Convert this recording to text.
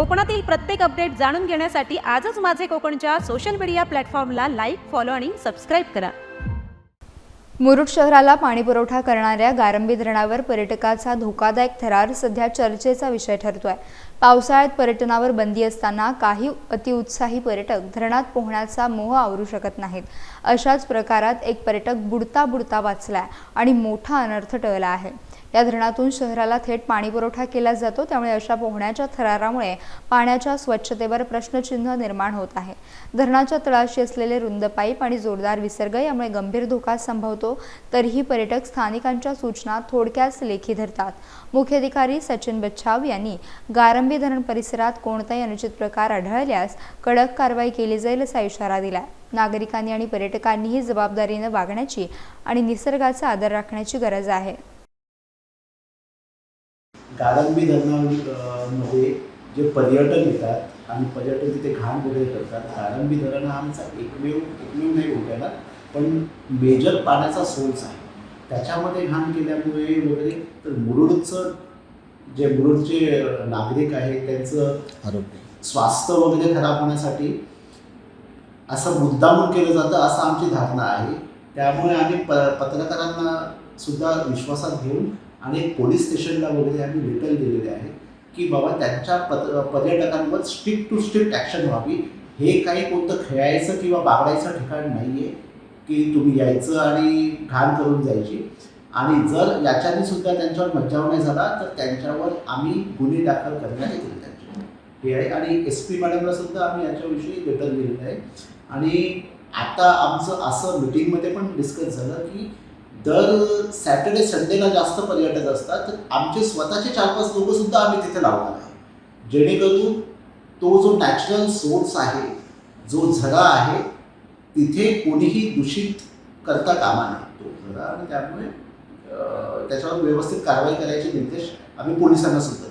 कोकणातील प्रत्येक अपडेट जाणून घेण्यासाठी आजच माझे कोकणच्या सोशल मीडिया प्लॅटफॉर्मला लाईक फॉलो आणि सबस्क्राईब करा. मुरुड शहराला पाणीपुरवठा करणाऱ्या गारंबी धरणावर पर्यटकाचा धोकादायक थरार सध्या चर्चेचा विषय ठरतोय. पावसाळ्यात पर्यटनावर बंदी असताना काही अतिउत्साही पर्यटक धरणात पोहण्याचा मोह आवरू शकत नाहीत. अशाच प्रकारात एक पर्यटक बुडता बुडता वाचलाय आणि मोठा अनर्थ टळला आहे. या धरणातून शहराला थेट पाणीपुरवठा केला जातो. त्यामुळे अशा पोहण्याच्या थरारामुळे पाण्याच्या स्वच्छतेवर प्रश्नचिन्ह निर्माण होत आहे. धरणाच्या तळाशी असलेले रुंद पाईप आणि जोरदार विसर्ग यामुळे गंभीर धोका संभवतो. तरीही पर्यटक स्थानिकांच्या सूचना थोडक्याच लेखी धरतात. मुख्याधिकारी सचिन बच्छाव यांनी गारंबी धरण परिसरात कोणताही अनुचित प्रकार आढळल्यास कडक कारवाई केली जाईल असा इशारा दिला नागरिकांनी आणि पर्यटकांनीही जबाबदारीनं वागण्याची आणि निसर्गाचा आदर राखण्याची गरज आहे. गारंबी धरणामध्ये जे पर्यटन येतात आणि पर्यटन तिथे घाण वगैरे करतात गारंबी धरण हा आमचा एकमेव एकमेव नाही बोलता येणार पण मेजर पाण्याचा सोर्स आहे. त्याच्यामध्ये घाण केल्यामुळे वगैरे तर मुरुडचं जे मुरुडचे नागरिक आहेत त्यांचं स्वास्थ्य वगैरे खराब होण्यासाठी असं मुद्दामून केलं जातं असं आमची धारणा आहे. त्यामुळे आम्ही प पत्रकारांना सुद्धा विश्वासात घेऊन आणि पोलीस स्टेशनला वगैरे आम्ही लेटर दिलेले आहे की बाबा त्यांच्या पत पर्यटकांवर स्ट्रिक्ट टू स्ट्रिक्ट ॲक्शन व्हावी. हे काही कोणतं खेळायचं किंवा बागडायचं ठिकाण नाही आहे की तुम्ही यायचं आणि घाण करून जायची. आणि जर याच्याने सुद्धा त्यांच्यावर मज्जाव नाही झाला तर त्यांच्यावर आम्ही गुन्हे दाखल करण्यात येतील त्यांचे. हे आहे. आणि एस पी मॅडमला सुद्धा आम्ही याच्याविषयी लेटर दिलेलं आहे. आणि आता आमचं असं मिटिंगमध्ये पण डिस्कस झालं की दर सॅटर्डे संडेला जास्त पर्यटक असतात तर आमचे स्वतःचे चार पाच लोकसुद्धा आम्ही तिथे लावणार आहे. जेणेकरून तो जो नॅचरल सोर्स आहे जो झरा आहे तिथे कोणीही दूषित करता कामा नाही तो झरा आणि त्यामुळे त्याच्यावर व्यवस्थित कारवाई करायचे निर्देश आम्ही पोलिसांना सुद्धा